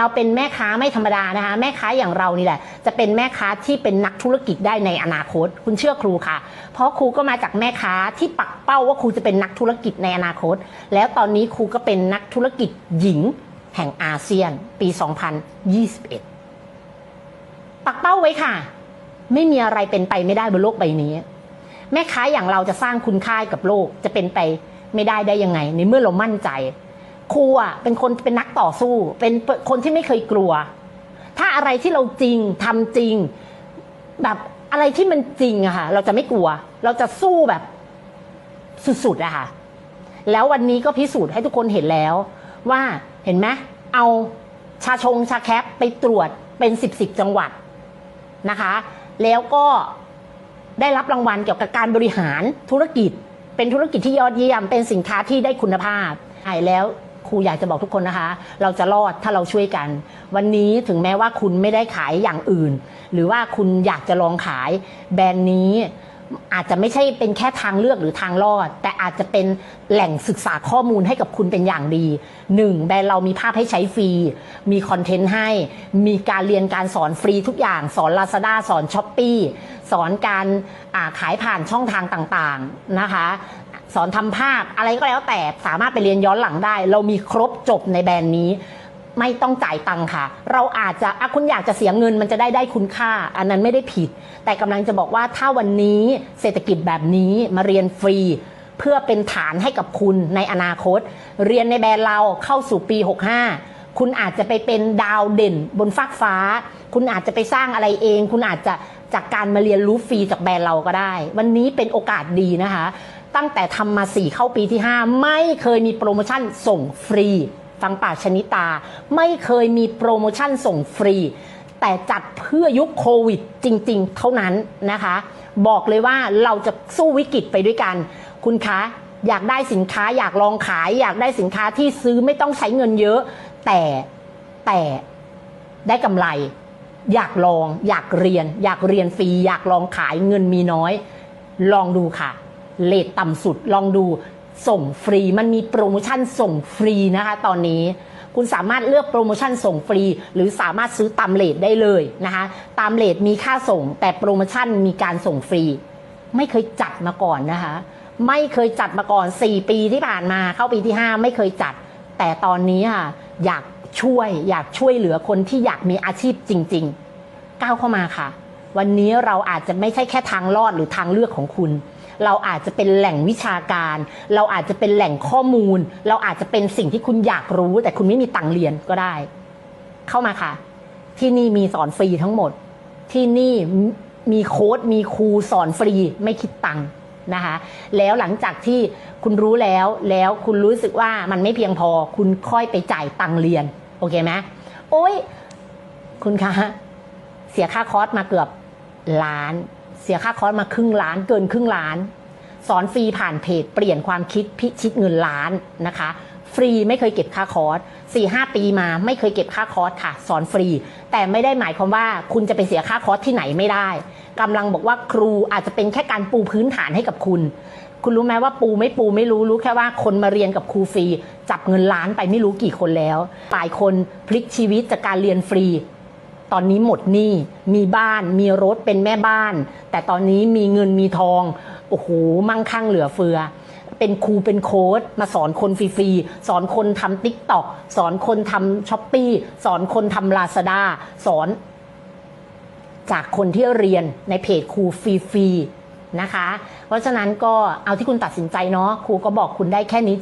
เราเป็นแม่ค้าไม่ธรรมดานะคะ แม่ค้าอย่างเรานี่แหละ จะเป็นแม่ค้าที่เป็นนักธุรกิจได้ในอนาคต คุณเชื่อครูค่ะ เพราะครูก็มาจากแม่ค้าที่ปักเป้าว่าครูจะเป็นนักธุรกิจในอนาคต แล้วตอนนี้ครูก็เป็นนักธุรกิจหญิง แห่งอาเซียน ปี 2021 ปักเป้าไว้ค่ะ ไม่มีอะไรเป็นไปไม่ได้บนโลกใบนี้ แม่ค้าอย่างเราจะสร้างคุณค่ากับโลกจะเป็นไปไม่ได้ได้ยังไงในเมื่อเรามั่นใจ ครูอะเป็นคนเป็นนักต่อสู้ เป็นคนที่ไม่เคยกลัว ถ้าอะไรที่เราจริงทำจริง แบบอะไรที่มันจริงอะค่ะ เราจะไม่กลัว เราจะสู้แบบสุดๆอะค่ะ แล้ววันนี้ก็พิสูจน์ให้ทุกคนเห็นแล้ว ว่าเห็นไหมเอาชาชงชาแคปไปตรวจเป็นสิบสิบจังหวัดนะคะ แล้วก็ได้รับรางวัลเกี่ยวกับการบริหารธุรกิจ เป็นธุรกิจที่ยอดเยี่ยม เป็นสินค้าที่ได้คุณภาพใช่แล้ว ครูอยากจะบอกทุกคนนะคะ เราจะรอดถ้าเราช่วยกัน วันนี้ถึงแม้ว่าคุณไม่ได้ขายอย่างอื่น หรือว่าคุณอยากจะลองขายแบรนด์นี้อาจจะไม่ใช่เป็นแค่ทางเลือกหรือทางรอด แต่อาจจะเป็นแหล่งศึกษาข้อมูลให้กับคุณเป็นอย่างดีหนึ่งแบรนด์เรามีภาพให้ใช้ฟรี มีคอนเทนต์ให้ มีการเรียนการสอนฟรีทุกอย่าง สอน Lazada สอน s h อ p e e สอนการาขายผ่านช่องทางต่างๆนะคะ สอนทำภาพอะไรก็แล้วแต่สามารถไปเรียนย้อนหลังได้ เรามีครบจบในแบรนด์นี้ ไม่ต้องจ่ายตังค่ะ เราอาจจะอะคุณอยากจะเสียเงินมันจะได้ได้คุณค่า อันนั้นไม่ได้ผิด แต่กำลังจะบอกว่าถ้าวันนี้เศรษฐกิจแบบนี้มาเรียนฟรีเพื่อเป็นฐานให้กับคุณในอนาคต เรียนในแบรนด์เราเข้าสู่ปี 65 คุณอาจจะไปเป็นดาวเด่นบนฟากฟ้า คุณอาจจะไปสร้างอะไรเอง คุณอาจจะจากการมาเรียนรู้ฟรีจากแบรนด์เราก็ได้ วันนี้เป็นโอกาสดีนะคะ ตั้งแต่ทำมา 4 เข้าปีที่ 5 ไม่เคยมีโปรโมชั่นส่งฟรี ฟังป่าชนิตา ไม่เคยมีโปรโมชั่นส่งฟรี แต่จัดเพื่อยุคโควิดจริง ๆ เท่านั้นนะคะ บอกเลยว่าเราจะสู้วิกฤตไปด้วยกัน คุณคะอยากได้สินค้าอยากลองขาย อยากได้สินค้าที่ซื้อไม่ต้องใช้เงินเยอะ แต่แต่ได้กำไร อยากลอง อยากเรียน อยากเรียนฟรี อยากลองขายเงินมีน้อย ลองดูค่ะ เลทต่ำสุดลองดูส่งฟรีมันมีโปรโมชั่นส่งฟรีนะคะตอนนี้คุณสามารถเลือกโปรโมชั่นส่งฟรี หรือสามารถซื้อตามเลทได้เลยนะคะตามเลทมีค่าส่ง แต่โปรโมชั่นมีการส่งฟรี ไม่เคยจัดมาก่อนนะคะไม่เคยจัดมาก่อน 4 ปีที่ผ่านมาเข้าปีที่ 5 ไม่เคยจัด แต่ตอนนี้ค่ะอยากช่วยอยากช่วยเหลือคนที่อยากมีอาชีพจริง ๆ ก้าวเข้ามาค่ะ วันนี้เราอาจจะไม่ใช่แค่ทางรอดหรือทางเลือกของคุณ เราอาจจะเป็นแหล่งวิชาการ เราอาจจะเป็นแหล่งข้อมูล เราอาจจะเป็นสิ่งที่คุณอยากรู้ แต่คุณไม่มีตังเรียนก็ได้ เข้ามาค่ะ ที่นี่มีสอนฟรีทั้งหมด ที่นี่มีโค้ดมีครูสอนฟรีไม่คิดตังค์นะคะแล้วหลังจากที่คุณรู้แล้วแล้วคุณรู้สึกว่ามันไม่เพียงพอคุณค่อยไปจ่ายตังเรียน โอเคไหมโอ้ยคุณคะเสียค่าคอร์สมาเกือบล้าน เสียค่าคอร์สมาครึ่งล้านเกินครึ่งล้าน สอนฟรีผ่านเพจเปลี่ยนความคิดพิชิตเงินล้านนะคะ ฟรีไม่เคยเก็บค่าคอร์สสี่ห้าปีมาไม่เคยเก็บค่าคอร์สค่ะ สอนฟรี แต่ไม่ได้หมายความว่าคุณจะไปเสียค่าคอร์สที่ไหนไม่ได้กำลังบอกว่าครูอาจจะเป็นแค่การปูพื้นฐานให้กับคุณ คุณรู้ไหมว่าปูไม่ปูไม่รู้รู้แค่ว่าคนมาเรียนกับครูฟรี จับเงินล้านไปไม่รู้กี่คนแล้วหลายคนพลิกชีวิตจากการเรียนฟรี ตอนนี้หมดหนี้มีบ้าน มีรถเป็นแม่บ้าน แต่ตอนนี้มีเงินมีทองโอ้โหมั่งคั่งเหลือเฟือ เป็นครูเป็นโค้ดมาสอนคนฟรีๆสอนคนทำติ๊กต็อกสอนคนทำช้อปปี้สอนคนทำลาซาด้าสอน จากคนที่เรียนในเพจครูฟรีๆนะคะ เพราะฉะนั้นก็เอาที่คุณตัดสินใจเนาะครูก็บอกคุณได้แค่นี้จริง